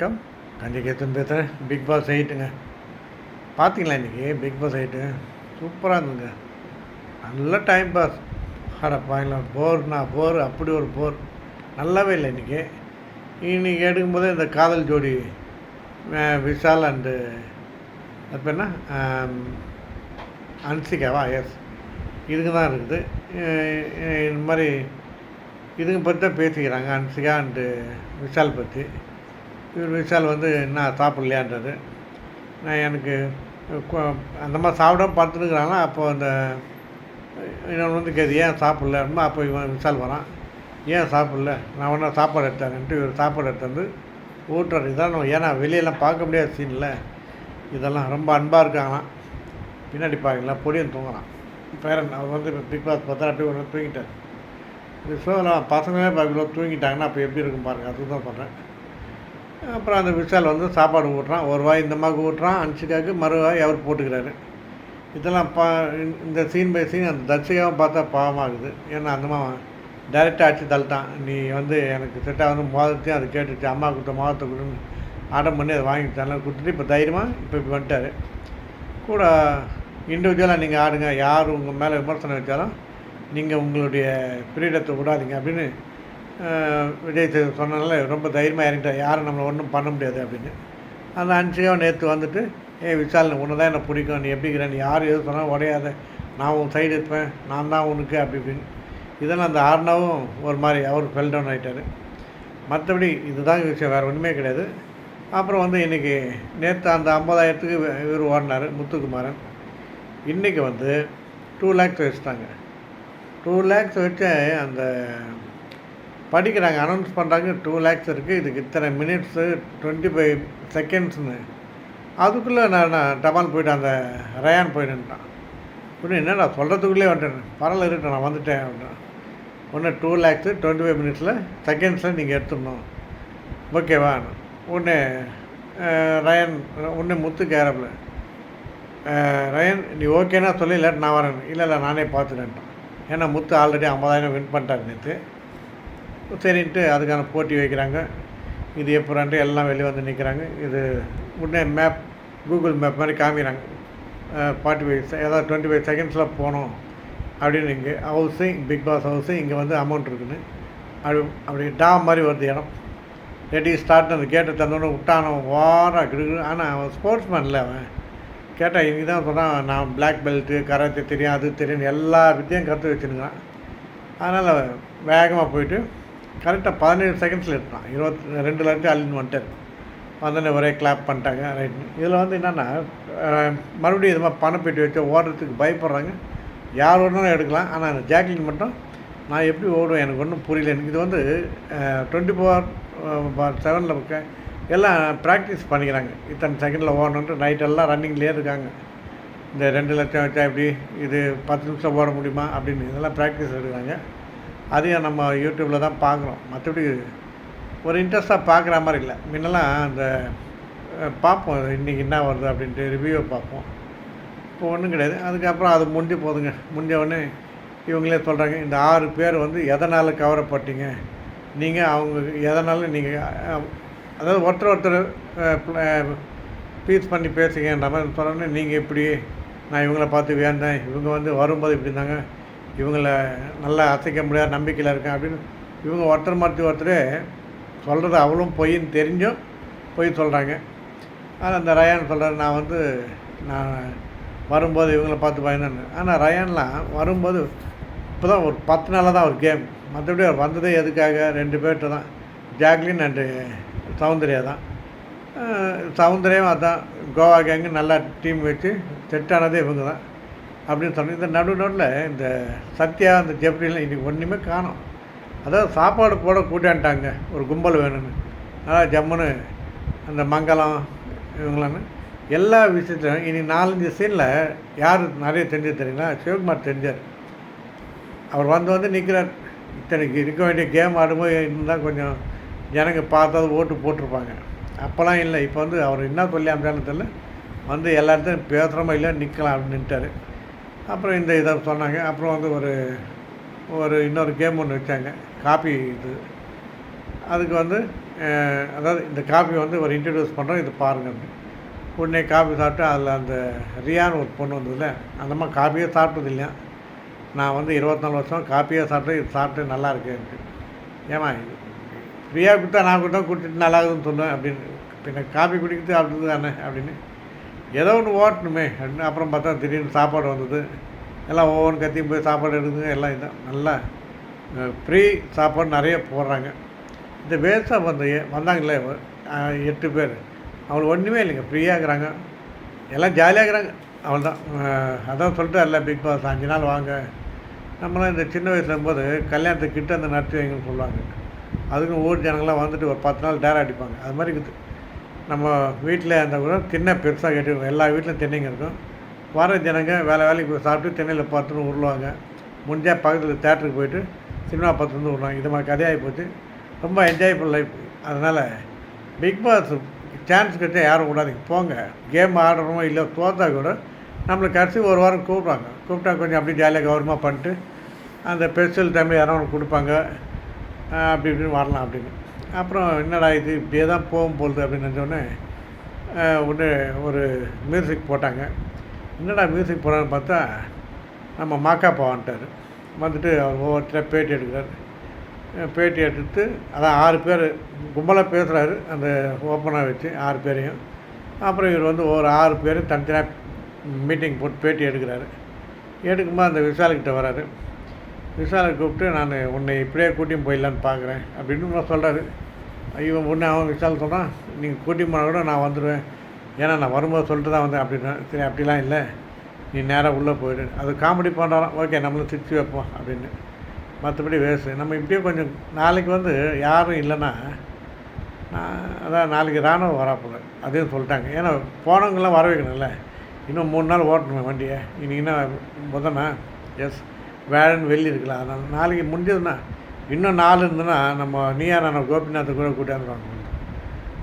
வணக்கம். கஞ்சிகேத்தன் பேசுகிறேன் big pass எயிட்டுங்க பார்த்தீங்களா இன்றைக்கி பிக் பாஸ் எயிட்டு சூப்பராக இருந்துங்க நல்ல டைம் பாஸ் அட பாங்களா போர்னா போர் அப்படி ஒரு போர் நல்லாவே இல்லை இன்றைக்கி இன்றைக்கி எடுக்கும்போது இந்த காதல் ஜோடி விஷால் அண்டு அது என்ன? அன்சிகாவா? எஸ் இதுக்கு தான் இருக்குது. இது இந்த மாதிரி இதுங்க பற்றி தான் பேசிக்கிறாங்க. அன்சிகா அண்டு விஷால் பற்றி இவர் விஷால் வந்து என்ன சாப்பிட்லையான்றது. நான் எனக்கு அந்த மாதிரி சாப்பிடாம பார்த்துருக்குறாங்களா அப்போ அந்த இன்னொன்று வந்து கேது ஏன் சாப்பிட்ல? அப்போ இவன் விஷால் வரான். ஏன் சாப்பிட்ல? நான் ஒன்றா சாப்பாடு எடுத்தாங்கன்ட்டு இவர் சாப்பாடு எடுத்து வந்து ஊட்டுறாரு. இதான் ஏன்னா வெளியெல்லாம் பார்க்க முடியாத சீனில் இதெல்லாம் ரொம்ப அன்பாக இருக்காங்களாம். பின்னாடி பார்க்கலாம் பொடியும் தூங்கலாம் பேரன் அவர் வந்து பிக் பாஸ் பார்த்தா அப்படியே ஒரு தூங்கிட்டார். இது பசங்களே பார்க்கல தூங்கிட்டாங்கன்னா அப்போ எப்படி இருக்கும் பாருங்கள் அதுதான் சொல்கிறேன் அப்புறம் அந்த விஷால் வந்து சாப்பாடு ஊட்டுறான் ஒரு வாய் இந்த மாதிரி ஊட்டுறான் அனுச்சிக்காக்கு மறுவாய் அவர் போட்டுக்கிறாரு. இதெல்லாம் பா இந்த- சீன் பை சீன் அந்த தர்ஷிகாவும் பார்த்தா பாவமாகுது. ஏன்னா அந்த மாதிரி டைரெக்டாக அடிச்சு தள்ளிட்டான். நீ வந்து எனக்கு செட்டாக வந்து மோதத்தையும் அது கேட்டுச்சு. அம்மா கொடுத்த மோதத்தை கொடுன்னு ஆர்டர் பண்ணி அதை வாங்கி தரலாம் கொடுத்துட்டு இப்போ தைரியமாக இப்போ இப்படி வந்துட்டார். கூட இண்டிவிஜுவலாக நீங்கள் ஆடுங்க. யார் உங்கள் மேலே விமர்சனம் வச்சாலும் நீங்கள் உங்களுடைய பிரீடத்தை விடாதீங்க அப்படின்னு விஜய் சேது சொன்னனால ரொம்ப தைரியமாக இறங்கிட்டார் யாரும் நம்மளை ஒன்றும் பண்ண முடியாது அப்படின்னு. அந்த அன்சிகாவை நேற்று வந்துட்டு ஏ விஷால் உன்னை தான் என்ன பிடிக்கும். நீ எப்படி இருக்கிற? நீ யார் எது சொன்னாலும் உடையாத. நான் உன் சைடு இருப்பேன். நான் தான் உனக்கு அப்படி இப்படின்னு. இதெல்லாம் அந்த ஆர்னாவும் ஒரு மாதிரி அவர் ஃபெல் டவுன் ஆகிட்டார் மற்றபடி இதுதான் விஷயம் வேறு ஒன்றுமே கிடையாது. அப்புறம் வந்து இன்றைக்கி நேற்று அந்த ஐம்பதாயிரத்துக்கு இவர் ஓடினார் முத்துக்குமாரன். இன்றைக்கி வந்து டூ லேக்ஸ் வச்சுட்டாங்க. டூ லேக்ஸ் வச்சு அந்த படிக்கிறாங்க அனௌன்ஸ் பண்ணுறாங்க டூ லேக்ஸ் இருக்குது இதுக்கு இத்தனை மினிட்ஸு டுவெண்ட்டி ஃபைவ் செகண்ட்ஸ்னு அதுக்குள்ளே நான் நான் டபால் போயிட்டு அந்த ரயான் போயிட்டுன்ட்டான் இன்னும் என்ன நான் சொல்கிறதுக்குள்ளே வந்துட்டேன். பரவாயில்ல இருக்கட்டும் நான் வந்துட்டேன் அப்படின்னா. ஒன்று டூ லேக்ஸு டுவெண்ட்டி ஃபைவ் மினிட்ஸில் செகண்ட்ஸில் நீங்கள் எடுத்துடணும். ஓகேவா? ஒன்று ரயன் ஒன்று முத்து கேரப்பில் ரயன் நீ ஓகேனா சொல்லி இல்லாட்டி நான் வரேன். இல்லை இல்லை நானே பார்த்துட்டேன்ட்டான் ஏன்னா முத்து ஆல்ரெடி ஐம்பதாயிரம் வின் பண்ணிட்டார் நேற்று சரின்ட்டு அதுக்கான போட்டி வைக்கிறாங்க. இது எப்போறான்ட்டு எல்லாம் வெளியே வந்து நிற்கிறாங்க இது உடனே மேப் கூகுள் மேப் மாதிரி காமிக்கிறாங்க. ஃபார்ட்டி ஃபைவ் ஏதாவது டுவெண்ட்டி ஃபைவ் செகண்ட்ஸில் போகணும் அப்படின்னு இங்கே ஹவுஸு பிக் பாஸ் ஹவுஸு இங்கே வந்து அமௌண்ட் இருக்குன்னு. அப்படி அப்படி டா மாதிரி வருது இடம். ரெடி ஸ்டார்ட் அந்த கேட்டை தந்தோடனே விட்டானோ வாரா கிடுக்கு ஆனால் அவன் ஸ்போர்ட்ஸ் இல்லை அவன். கேட்டால் இன்றைக்கி தான் சொன்னான் நான் பிளாக் பெல்ட்டு கராத்தே தெரியும் அது தெரியும் எல்லா வித்தியும் கற்று வச்சுருக்கான் அதனால் வேகமாக போயிட்டு கரெக்டாக பதினேழு செகண்ட்ஸில் எடுத்தான். இருபத்தி ரெண்டு லட்சம் அழின்னு வந்துட்டார் வந்தோடனே ஒரே கிளாப் பண்ணிட்டாங்க. ரைட் இதில் வந்து என்னென்னா மறுபடியும் இது மாதிரி பணப்பேட்டி வச்சு ஓடுறதுக்கு பயப்படுறாங்க. யார் வேணாலும் எடுக்கலாம். ஆனால் அந்த ஜாக்லின் மட்டும் நான் எப்படி ஓடுவேன் எனக்கு ஒன்றும் புரியல. எனக்கு இது வந்து டுவெண்ட்டி ஃபோர் செவனில் செவனில் எல்லாம் ப்ராக்டிஸ் பண்ணிக்கிறாங்க. இத்தனை செகண்டில் ஓடணுன்ட்டு நைட்டெல்லாம் ரன்னிங்லேயே இருக்காங்க. இந்த ரெண்டு லட்சம் வச்சா எப்படி? இது பத்து நிமிஷம் ஓட முடியுமா? அப்படின்னு இதெல்லாம் ப்ராக்டிஸ் எடுக்கிறாங்க. அதையும் நம்ம யூடியூப்பில் தான் பார்க்குறோம். மற்றபடி ஒரு இன்ட்ரெஸ்ட்டாக பார்க்குற மாதிரி இல்லை. முன்னெல்லாம் அந்த பார்ப்போம் இன்றைக்கி என்ன வருது அப்படின்ட்டு ரிவ்யூவை பார்ப்போம். இப்போ ஒன்றும் கிடையாது. அதுக்கப்புறம் அது முடிஞ்சு போகுதுங்க முடிஞ்ச உடனே இவங்களே சொல்கிறாங்க இந்த ஆறு பேர் வந்து எதனால் கவரப்பட்டீங்க? நீங்கள் அவங்க எதனால நீங்கள் அதாவது ஒருத்தர் ஒருத்தர் பீஸ் பண்ணி பேசுங்கன்ற மாதிரி சொன்னோன்னே நீங்கள் இப்படி நான் இவங்கள பார்த்து வேண்டேன். இவங்க வந்து வரும்போது இப்படி இருந்தாங்க இவங்கள நல்லா அசைக்க முடியாத நம்பிக்கையில் இருக்கேன் அப்படின்னு இவங்க ஒருத்தர் மாற்றி ஒருத்தர் சொல்கிறது அவளும் பொய்ன்னு தெரிஞ்சும் பொய் சொல்கிறாங்க ஆனால் அந்த ரயான் சொல்கிறார் நான் வந்து நான் வரும்போது இவங்கள பார்த்து பயந்தேன்னு. ஆனால் ரயான்லாம் வரும்போது இப்போ தான் ஒரு பத்து நாளாக தான் ஒரு கேம். மற்றபடி அவர் வந்ததே எதுக்காக? ரெண்டு பேர்கிட்ட தான். ஜாக்லின் அண்டு சௌந்தர்யா தான். சௌந்தர்யம் அதான் கோவா கேங்கு நல்லா டீம் வச்சு செட்டானதே இவங்க தான். அப்படின்னு சொன்னேன் இந்த நடு நடுவில் இந்த சத்யா அந்த ஜெப்ரிலாம் இன்றைக்கி ஒன்றுமே காணும். அதாவது சாப்பாடு போட கூட்டான்ட்டாங்க. ஒரு கும்பல் வேணும்னு. அதாவது ஜம்முன்னு அந்த மங்களம் இவங்களான்னு எல்லா விஷயத்துலையும் இனி நாலஞ்சு சீனில் யார் நிறைய தெரிஞ்சது தெரியுங்களா? சிவகுமார் தெரிஞ்சார். அவர் வந்து வந்து நிற்கிறார் இத்தனைக்கு இருக்க வேண்டிய கேம் ஆடும்போது இருந்தால் கொஞ்சம் ஜனங்க பார்த்தாவது ஓட்டு போட்டிருப்பாங்க. அப்போல்லாம் இல்லை. இப்போ வந்து அவர் என்ன சொல்லி அமைச்சாலும் தெரியல. வந்து எல்லா இடத்தையும் பேசுகிறோமோ இல்லையோ நிற்கலாம் அப்படின்னு நின்ட்டார். அப்புறம் இந்த இதை சொன்னாங்க. அப்புறம் வந்து ஒரு ஒரு இன்னொரு கேம் ஒன்று வச்சாங்க. காப்பி இது. அதுக்கு வந்து அதாவது இந்த காஃபி வந்து ஒரு இன்ட்ரடியூஸ் பண்ணுறோம் இது பாருங்கள் அப்படின்னு உடனே காஃபி சாப்பிட்டு அதில் அந்த ரியான்னு ஒரு பொண்ணு வந்ததில்ல அந்த மாதிரி காஃபியே சாப்பிட்டது இல்லையா? நான் வந்து இருபத்தாலு வருஷம் காப்பியே சாப்பிட்டு இது சாப்பிட்டு நல்லா இருக்கு ஏமா ஃப்ரீயாக கொடுத்தா நான் கொடுத்தா குடிச்சிட்டு நல்லா இருக்குதுன்னு சொல்லுவேன் அப்படின்னு. பின்ன காப்பி குடிக்கிறது அப்படி தானே அப்படின்னு. ஏதோ ஒன்று ஓட்டணுமே. அப்படின்னு அப்புறம் பார்த்தா திடீர்னு சாப்பாடு வந்தது. எல்லாம் ஒவ்வொன்று கத்தியும் போய் சாப்பாடு எடுக்குங்க எல்லாம் இதான். நல்லா ஃப்ரீ சாப்பாடு நிறைய போடுறாங்க. இந்த வேஸ்ட்டாக வந்து வந்தாங்களே எட்டு பேர். அவங்களுக்கு ஒன்றுமே இல்லைங்க ஃப்ரீயாக இருக்கிறாங்க. எல்லாம் ஜாலியாக இருக்கிறாங்க. அவ்வளோதான் அதான் சொல்லிட்டு இல்லை பிக் பாஸ் அஞ்சு நாள் வாங்க. நம்மளாம் இந்த சின்ன வயசுல இருக்கும்போது கல்யாணத்துக்கு கிட்ட அந்த நடத்தி வைங்கன்னு சொல்லுவாங்க. அதுக்கும் ஊர் ஜனங்களாம் வந்துட்டு ஒரு பத்து நாள் டேரா அடிப்பாங்க. அது மாதிரி இருக்குது. நம்ம வீட்டில் அந்த கூட திண்ணை பெருசாக கட்டிருக்கோம் எல்லா வீட்லையும் திண்ணைங்க இருக்கும். வர ஜனங்க வேலை வேலைக்கு போய் சாப்பிட்டு திண்ணையில் பார்த்துட்டு உருளுவாங்க. முடிஞ்சால் பக்கத்தில் தேட்டருக்கு போயிட்டு சினிமா பார்த்துட்டு வந்து விடுவாங்க இது மாதிரி கதையாகி போச்சு. ரொம்ப என்ஜாய்ஃபுல் லைஃப் அதனால் பிக் பாஸ் சான்ஸ் கிட்டே யாரும் விடாதீங்க போங்க. கேம் ஆடுறோமோ இல்லை தோத்தா கூட நம்மளை கடைசி ஒரு வாரம் கூப்பிட்றாங்க. கூப்பிட்டா கொஞ்சம் அப்படியே ஜாலியாக கௌரவமாக பண்ணிட்டு அந்த ஸ்பெஷல் டைமில் யாரும் ஒன்று கொடுப்பாங்க. அப்படி இப்படின்னு வரலாம் அப்படின்னு. அப்புறம் என்னடா இது இப்படியே தான் போகும் போகுது அப்படின்னு நினச்சோடனே ஒன்று ஒரு மியூசிக் போட்டாங்க. என்னடா மியூசிக் போடுறான்னு பார்த்தா நம்ம மாக்காப்பா வந்துட்டார். வந்துட்டு அவர் ஒவ்வொருத்தர பேட்டி எடுக்கிறார். பேட்டி எடுத்து அதான் ஆறு பேர் கும்பலாக பேசுகிறாரு அந்த ஓப்பனாக வச்சு ஆறு பேரையும். அப்புறம் இவர் வந்து ஒரு ஆறு பேர் தனித்தனியாக மீட்டிங் போட்டு பேட்டி எடுக்கிறாரு. எடுக்கும்போது அந்த விசாலுக்கிட்ட வராரு. விசாலை கூப்பிட்டு நான் உன்னை இப்படியே கூட்டியும் போயிடலான்னு பார்க்குறேன் அப்படின்னு சொல்கிறாரு. இவன் உன்னை அவன் விஷால் சொல்கிறான் நீங்கள் கூட்டின்னு போனால் கூட நான் வந்துடுவேன். ஏன்னா நான் வரும்போது சொல்லிட்டு தான் வந்தேன். அப்படின்னா. சரி அப்படிலாம் இல்லை. நீ நேராக உள்ளே போயிடு. அது காமெடி பண்ணுறான் ஓகே நம்மளும் சிரிச்சு வைப்போம். அப்படின்னு. மற்றபடி வேஸ்ட்டு நம்ம இப்படியே கொஞ்சம் நாளைக்கு வந்து யாரும் இல்லைன்னா நான் அதான் நாளைக்கு ராணுவம் வராப்புல அதையும் சொல்லிட்டாங்க. ஏன்னா போனவங்களாம் வர வைக்கணும்ல. இன்னும் மூணு நாள் ஓட்டணுமே வண்டியை. இன்னைக்கு என்ன புதனா எஸ் வேழன் வெள்ளி இருக்கலாம். அதனால் நாளைக்கு முடிஞ்சதுன்னா இன்னும் நாலு இருந்ததுன்னா நம்ம நீயா நான் கோபிநாத்தை கூட கூட்டியாந்துருவாங்க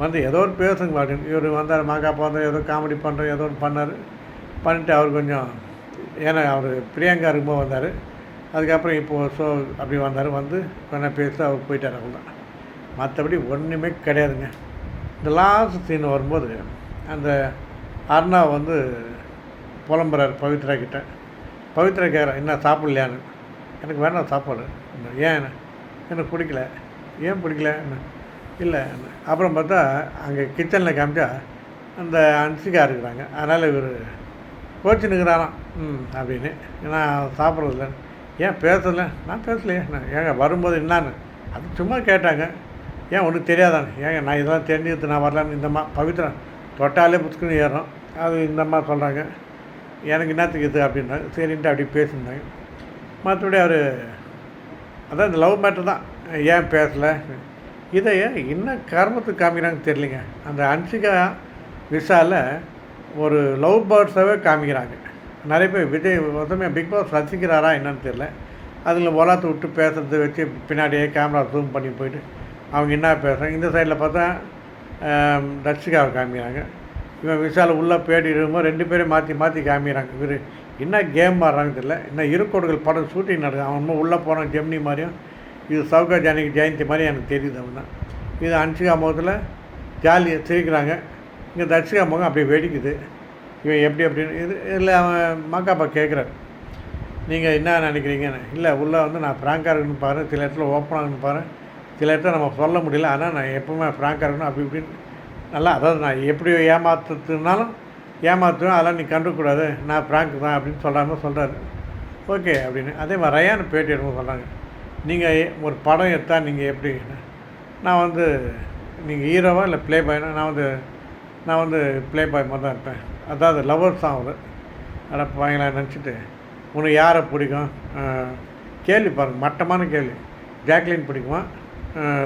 வந்து ஏதோ ஒரு பேசுங்க அப்படின்னு இவர் வந்தார் மகா வந்தார் ஏதோ காமெடி பண்ணுறோம் ஏதோ ஒன்று பண்ணார். பண்ணிட்டு அவர் கொஞ்சம் ஏன்னா அவர் பிரியங்கா இருக்கும்போது வந்தார். அதுக்கப்புறம் இப்போது ஷோ அப்படி வந்தார். வந்து கொஞ்சம் பேசி அவர் போயிட்டார் அவ்வளோதான் மற்றபடி ஒன்றுமே கிடையாதுங்க. இந்த லாஸ்ட் சீன் வரும்போது அந்த அர்ணா வந்து புலம்புறார் பவித்ரா கிட்ட. பவித்ரா கேட்குறேன் என்ன சாப்பிட்லையான்னு? எனக்கு வேணாம் சாப்பாடு. ஏன் எனக்கு பிடிக்கல. ஏன் பிடிக்கல? இல்லை அப்புறம் பார்த்தா அங்கே கிச்சனில் காமிச்சா அந்த அன்சிகா இருக்கிறாங்க. அதனால் இவர் கோச்சினுக்கிறாராம் ம் அப்படின்னு. நான் சாப்பிட்றதில்ல. ஏன் பேசலை? நான் பேசலையே. நான் ஏங்க வரும்போது என்னான்னு? அது சும்மா கேட்டாங்க. ஏன் ஒன்றும் தெரியாதானு ஏங்க நான் இதெல்லாம் தெரிஞ்சுக்கிட்டு நான் வரலான்னு இந்தம்மா பவித்ரா தொட்டாலே புத்துக்குன்னு ஏறும் அது இந்தம்மா சொல்கிறாங்க எனக்கு என்னத்துக்கு இது அப்படின்னாங்க சரின்ட்டு அப்படி பேசியிருந்தாங்க மற்றபடி அவர் அதான் இந்த லவ் மேட்டர் தான். ஏன் பேசலை? இதை என்ன கர்மத்துக்கு காமிக்கிறாங்கன்னு தெரியலிங்க. அந்த அன்சிகா விசாவில் ஒரு லவ் பேர்ட்ஸாகவே காமிக்கிறாங்க. நிறைய பேர் விஜய் மொத்தமே பிக் பாஸ் ரசிக்கிறாரா என்னன்னு தெரியல. அதில் ஒலாத்து விட்டு பேசுறதை வச்சு பின்னாடியே கேமரா ஜூம் பண்ணி போயிட்டு அவங்க என்ன பேசுகிறாங்க இந்த சைடில் பார்த்தா ஆம், ரட்சிகாவை காமிக்கிறாங்க. இவன் விஷால் உள்ளே பேடி இருக்கும்போது ரெண்டு பேரையும் மாற்றி மாற்றி காமிக்கிறாங்க. இவர் என்ன கேம் ஆடுறாங்க தெரியல. இன்னும் இருக்கோடுகள் படம் ஷூட்டிங் நடக்குது. அவன் இன்னும் உள்ளே போனான் ஜெமினி மாதிரியும் இது சவுகா ஜானகி ஜெயந்தி மாதிரி எனக்கு தெரியுது அவன் தான். இது அன்சிகா முகத்தில் ஜாலியாக சிரிக்கிறாங்க. இங்கே தர்ஷிகா முகம் அப்படியே வெடிக்குது. இவன் எப்படி அப்படின்னு இது இல்லை அவன் மாக்காப்பா கேட்குறாரு நீங்கள் என்ன நினைக்கிறீங்கன்னு. இல்லை உள்ளே வந்து நான் ஃப்ராங்காக இருக்குன்னு பாருங்கள் சில இடத்துல ஓப்பனாக இருக்குன்னு பாருங்கள் சில இடத்துல நம்ம சொல்ல முடியல. ஆனால் நான் எப்பவுமே ஃப்ராங்காக இருக்கணும் அப்படி இப்படின்னு நல்லா அதாவது நான் எப்படி ஏமாத்துறதுனாலும் ஏமாற்றுவேன் அதெல்லாம் நீ கண்டுக்கூடாது நான் ஃப்ராங்க் தான் அப்படின்னு சொல்கிறாம சொல்கிறாரு ஓகே அப்படின்னு. அதே மாதிரி ரயான் பேட்டி எடுக்கும் சொல்கிறாங்க நீங்கள் ஒரு படம் எடுத்தால் நீங்கள் எப்படி? நான் வந்து நீங்கள் ஹீரோவா இல்லை ப்ளே பாய்னா நான் வந்து நான் வந்து ப்ளே பாய் மாதிரி தான் இருப்பேன். அதாவது லவர்ஸ் தான் அவர். அட பாய்ங்களா நினச்சிட்டு உனக்கு யாரை பிடிக்கும்? கேள்வி பாருங்கள் மட்டமான கேள்வி. ஜாக்லின் பிடிக்குமா?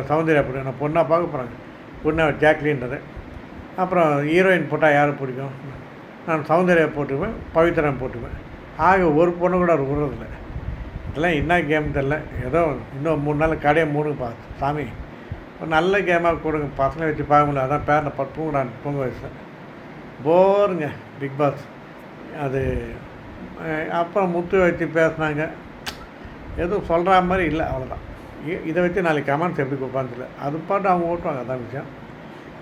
சௌந்தர்யா பிடிக்கும்? நான் பொண்ணாக பார்க்க போகிறாங்க பொண்ணாக ஜாக்லின்றது அப்புறம் ஹீரோயின் போட்டால் யாரை பிடிக்கும்? நான் சௌந்தர்யா போட்டுக்குவேன் பவித்ரன் போட்டுக்குவேன். ஆக ஒரு பொண்ணு கூட அவர் விடுறதில்ல. இதெல்லாம் என்ன கேம் தெரில ஏதோ இன்னும் மூணு நாள் கடையை மூணு பா சாமி. ஒரு நல்ல கேமாக கொடுங்க. பசங்களை வச்சு பார்க்க முடியல. அதான் பேரனை பத்து நான் பொங்க வச்சேன் போருங்க பிக் பாஸ் அது அப்புறம் முத்து வச்சு பேசுனாங்க. எதுவும் சொல்கிற மாதிரி இல்லை அவ்வளோதான் இதை வச்சு நாளைக்கு கமெண்ட்ஸ் எப்படி கொடுப்பான்னு தெரியல. அது பாட்டு அவங்க ஓட்டுவாங்க அதான் விஷயம்.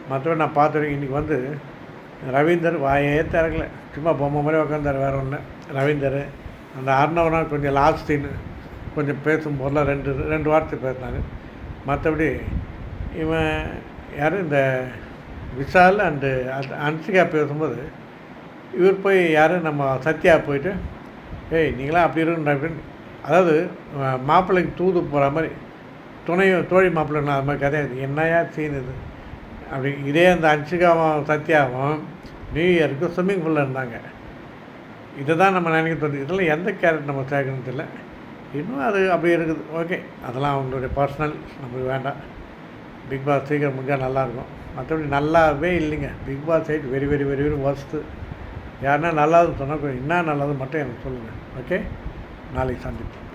மற்றபடி நான் பார்த்துருக்கேன் இன்றைக்கி வந்து ரவீந்தர் வாயே திறக்கல. சும்மா பொம்மை மாதிரி உட்காந்தார் வேற ஒன்று ரவீந்தர் அந்த அர்ணவனா கொஞ்சம் லாஸ்ட் சீனு கொஞ்சம் பேசும்போதெல்லாம் ரெண்டு ரெண்டு வார்த்தை பேசினாரு. மற்றபடி இவன் யார்? இந்த விஷால் அண்டு அன்சிகா பேசும்போது இவர் போய் யார்? நம்ம சத்யா போயிட்டு ஏய் நீங்களாம் அப்படி இருக்கணும் அப்படின்னு. அதாவது மாப்பிள்ளைக்கு தூது போகிற மாதிரி துணை தோழி மாப்பிள்ளைன்னு அது மாதிரி கதையாது. என்னையா சீன் இது? அப்படி இதே அந்த அன்சிகாவும் சத்யாவும் நியூ இயருக்கு ஸ்விம்மிங் பூலில் இருந்தாங்க. இதை தான் நம்ம நினைக்க தோணுது. இதெல்லாம் எந்த கேரட் நம்ம சேர்க்கணும் தெரியல. இன்னும் அது அப்படி இருக்குது. ஓகே அதெல்லாம் அவங்களுடைய பர்சனல் நமக்கு வேண்டாம். பிக் பாஸ் சீக்கிரம் முடிஞ்சால் நல்லாயிருக்கும் மற்றபடி நல்லாவே இல்லைங்க. Bigg Boss side very very very very worst யாருன்னா நல்லாதுன்னு சொன்னால் கொஞ்சம் என்ன நல்லது மட்டும் எனக்கு சொல்லுங்கள் ஓகே நாளைக்கு சந்திப்போம்.